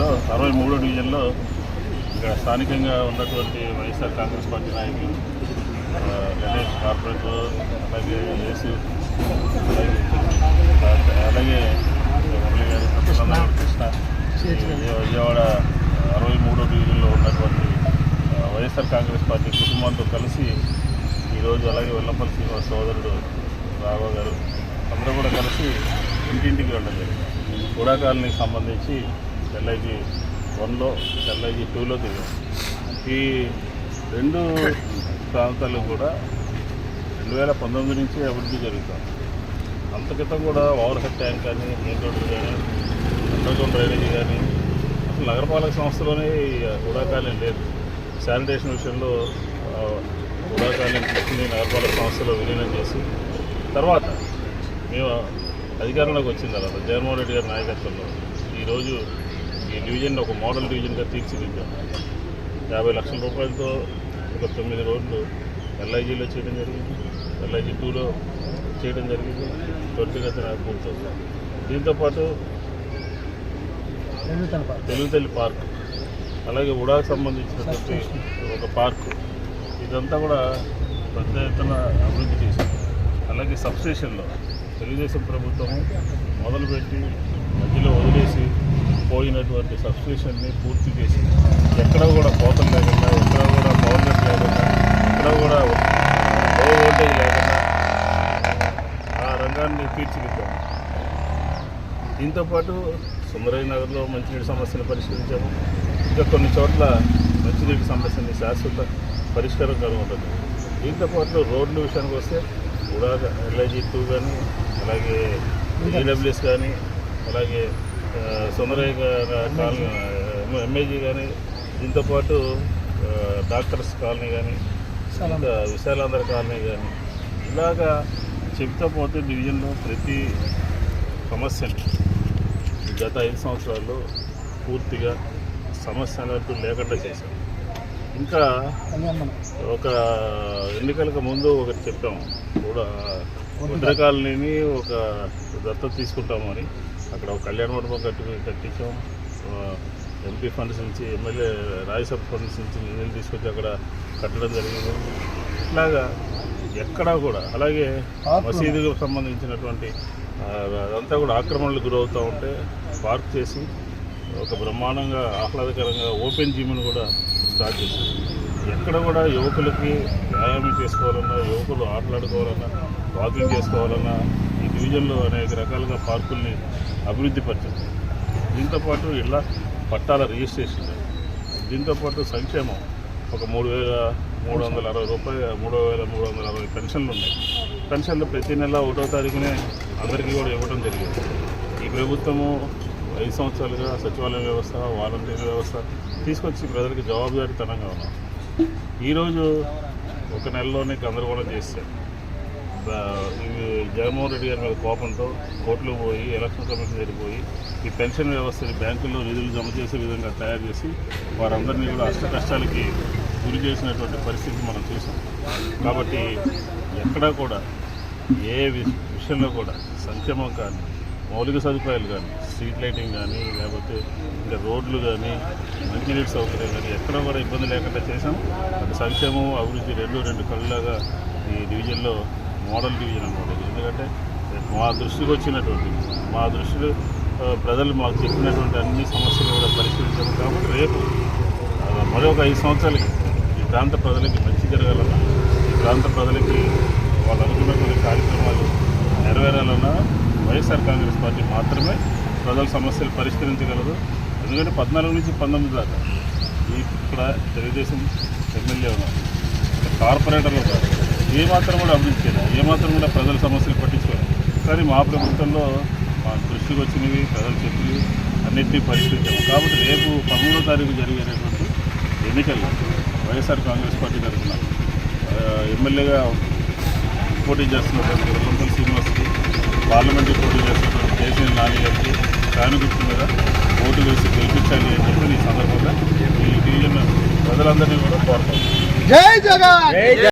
డివిజన్లో అరవై మూడో డివిజన్లో ఇక్కడ స్థానికంగా ఉన్నటువంటి వైఎస్ఆర్ కాంగ్రెస్ పార్టీ నాయకులు గణేష్ కార్పొరేటర్ అలాగే యేసు అలాగే మురళి గారు కృష్ణ విజయవాడ అరవై మూడో డివిజన్లో ఉన్నటువంటి వైఎస్ఆర్ కాంగ్రెస్ పార్టీ కుటుంబంతో కలిసి ఈరోజు అలాగే వెల్లంపల్లి శ్రీనివాస్ సోదరుడు రాఘవ గారు అందరూ కూడా కలిసి ఇంటింటికి వెళ్ళడం జరిగింది. కూడా కాలనీకి సంబంధించి ఎల్ఐజీ వన్లో ఎల్ఐజీ టూలో దిగాం ఈ రెండు ప్రాంతాలు కూడా రెండు వేల పంతొమ్మిది నుంచి అభివృద్ధి జరుగుతాం అంత క్రితం కూడా ఓవర్ హెడ్ ట్యాంక్ కానీ మెయిన్ రోడ్డు కానీ అండర్గ్రౌండ్ డ్రైనేజీ కానీ అసలు నగరపాలక సంస్థలోనే ఈ లేదు. శానిటేషన్ విషయంలో ఆ, కూడా తీసుకుని నగరపాలక సంస్థలో విలీనం చేసి తర్వాత మేము అధికారంలోకి వచ్చిన తర్వాత జగన్మోహన్ రెడ్డి గారి నాయకత్వంలో ఈరోజు ఈ డివిజన్ ఒక మోడల్ డివిజన్గా తీర్చిదిద్దాం. యాభై లక్షల రూపాయలతో ఒక తొమ్మిది రోడ్లు ఎల్ఐజీలో చేయడం జరిగింది. ఎల్ఐజీ టూలో చేయడం జరిగింది. త్వరితగతిన పూర్తవుతుంది దీంతోపాటు తెలుగు తల్లి పార్క్. అలాగే ఉడాకు సంబంధించినటువంటి ఒక పార్క్. ఇదంతా కూడా పెద్ద ఎత్తున అభివృద్ధి చేసింది. అలాగే సబ్స్టేషన్లో తెలుగుదేశం ప్రభుత్వం మొదలుపెట్టి మధ్యలో వదిలేసి పోయినటువంటి సబ్స్టేషన్ని పూర్తి చేసి ఎక్కడ కూడా కోతలు లేకుండా ఎక్కడ కూడా పవర్ కట్ లేకుండా ఎక్కడ కూడా లో వోల్టేజ్ లేకుండా ఆ రంగాన్ని తీర్చిదిద్దాం. దీంతోపాటు సుందరయ్య నగర్లో మంచినీటి సమస్యను పరిష్కరించాము. ఇంకా కొన్ని చోట్ల మంచినీటి సమస్యని శాశ్వత పరిష్కారం కనుగొంటుంది. దీంతోపాటు రోడ్ల విషయానికి వస్తే కూడా ఎల్ఐజీ టూ కానీ అలాగే ఈడబ్ల్యూఎస్ కానీ అలాగే సుందరయ్య కాలనీ ఎంఏజీ కానీ దీంతోపాటు డాక్టర్స్ కాలనీ కానీ ఇంకా విశాలాంధ్ర కాలనీ కానీ ఇలాగా చెప్తా పోతే డివిజన్లో ప్రతి సమస్యని గత ఐదు సంవత్సరాల్లో పూర్తిగా సమస్య లేకుండా చేశాం ఇంకా ఒక ఎన్నికలకు ముందు ఒకటి చెప్పాం. కూడా ముద్ర కాలనీని ఒక దత్తత తీసుకుంటామని అక్కడ ఒక కళ్యాణ మండపం కట్టి కట్టించాం. ఎంపీ ఫండ్స్ నుంచి ఎమ్మెల్యే రాజ్యసభ ఫండ్స్ నుంచి నిధులు తీసుకొచ్చి అక్కడ కట్టడం జరిగింది. ఇట్లాగా ఎక్కడా కూడా అలాగే మసీదుకు సంబంధించినటువంటి అదంతా కూడా ఆక్రమణలకు గురవుతూ ఉంటే పార్క్ చేసి ఒక బ్రహ్మాండంగా ఆహ్లాదకరంగా ఓపెన్ జిమ్ను కూడా స్టార్ట్ చేశారు ఎక్కడ కూడా యువకులకి వ్యాయామం చేసుకోవాలన్నా యువకులు ఆటలాడుకోవాలన్నా వాకింగ్ చేసుకోవాలన్నా ఈ డివిజన్లో అనేక రకాలుగా పార్కుల్ని అభివృద్ధి పరిచారు దీంతోపాటు ఇలా పట్టాల రిజిస్ట్రేషన్. దీంతోపాటు సంక్షేమం. ఒక మూడు వేల మూడు వందల అరవై రూపాయలు మూడు వేల మూడు వందల అరవై పెన్షన్లు ఉన్నాయి. పెన్షన్లు ప్రతి నెల ఒకటో తారీఖునే అందరికీ కూడా ఇవ్వడం జరిగింది. ఈ ప్రభుత్వము ఐదు సంవత్సరాలుగా సచివాలయ వ్యవస్థ వాలంటీర్ వ్యవస్థ. తీసుకొచ్చి ప్రజలకు జవాబుదారీతనంగా ఉన్నాం. ఈరోజు ఒక నెలలోనే గందరగోళం చేశారు. ఇవి జగన్మోహన్ రెడ్డి గారి మీద కోపంతో కోర్టులో పోయి ఎలక్షన్ కమిషన్ జరిగిపోయి ఈ పెన్షన్ వ్యవస్థని బ్యాంకుల్లో నిధులు జమ చేసే విధంగా తయారు చేసి వారందరినీ కూడా అష్ట కష్టాలకి గురి చేసినటువంటి పరిస్థితి మనం చూసాం. కాబట్టి ఎక్కడా కూడా ఏ విషయంలో కూడా సంక్షేమం కానీ మౌలిక సదుపాయాలు కానీ స్ట్రీట్ లైటింగ్ కానీ లేకపోతే ఇంకా రోడ్లు కానీ మంచినీటి సౌకర్యం కానీ ఎక్కడ కూడా ఇబ్బంది లేకుండా చేసాం అటు సంక్షేమం అభివృద్ధి రెండు రెండు కళ్ళలాగా ఈ డివిజన్లో మోడల్ డివిజన్ అనమాట ఎందుకంటే మా దృష్టికి వచ్చినటువంటి మా దృష్టిలో ప్రజలు మాకు చెప్పినటువంటి అన్ని సమస్యలు కూడా పరిశీలించాము కాబట్టి రేపు మరొక ఐదు సంవత్సరాలకి ఈ ప్రాంత ప్రజలకి మంచి జరగాలన్నా ఈ ప్రాంత ప్రజలకి వాళ్ళు అనుకున్నటువంటి కార్యక్రమాలు నెరవేరాలన్నా వైఎస్ఆర్ కాంగ్రెస్ పార్టీ మాత్రమే ప్రజల సమస్యలు పరిష్కరించగలదు. ఎందుకంటే పద్నాలుగు నుంచి పంతొమ్మిది దాకా ఈ ఇక్కడ తెలుగుదేశం ఎమ్మెల్యే ఉన్నారు. కార్పొరేటర్లు కాదు ఏ మాత్రం కూడా అభివృద్ధి చేయలేదు. ఏ మాత్రం కూడా ప్రజల సమస్యలు పట్టించుకోలేదు. కానీ మా ప్రభుత్వంలో మా దృష్టికి వచ్చినవి ప్రజలు చెప్పినవి అన్నింటినీ పరిష్కరించాము. కాబట్టి రేపు పదమూడో తారీఖు జరిగేటటువంటి ఎన్నికల్లో వైఎస్ఆర్ కాంగ్రెస్ పార్టీ తరఫున ఎమ్మెల్యేగా పోటీ చేస్తున్నటువంటి పార్లమెంటరీ పోటీ చేస్తున్నటువంటి కేసీఆర్ నాని గారికి ఫ్యాన్ గుర్తు మీద ఓటు వేసి గెలిపించాలి అని చెప్పి ఈ సందర్భంగా ఈ ప్రజలందరినీ కూడా కోరుతాం జై జగన్!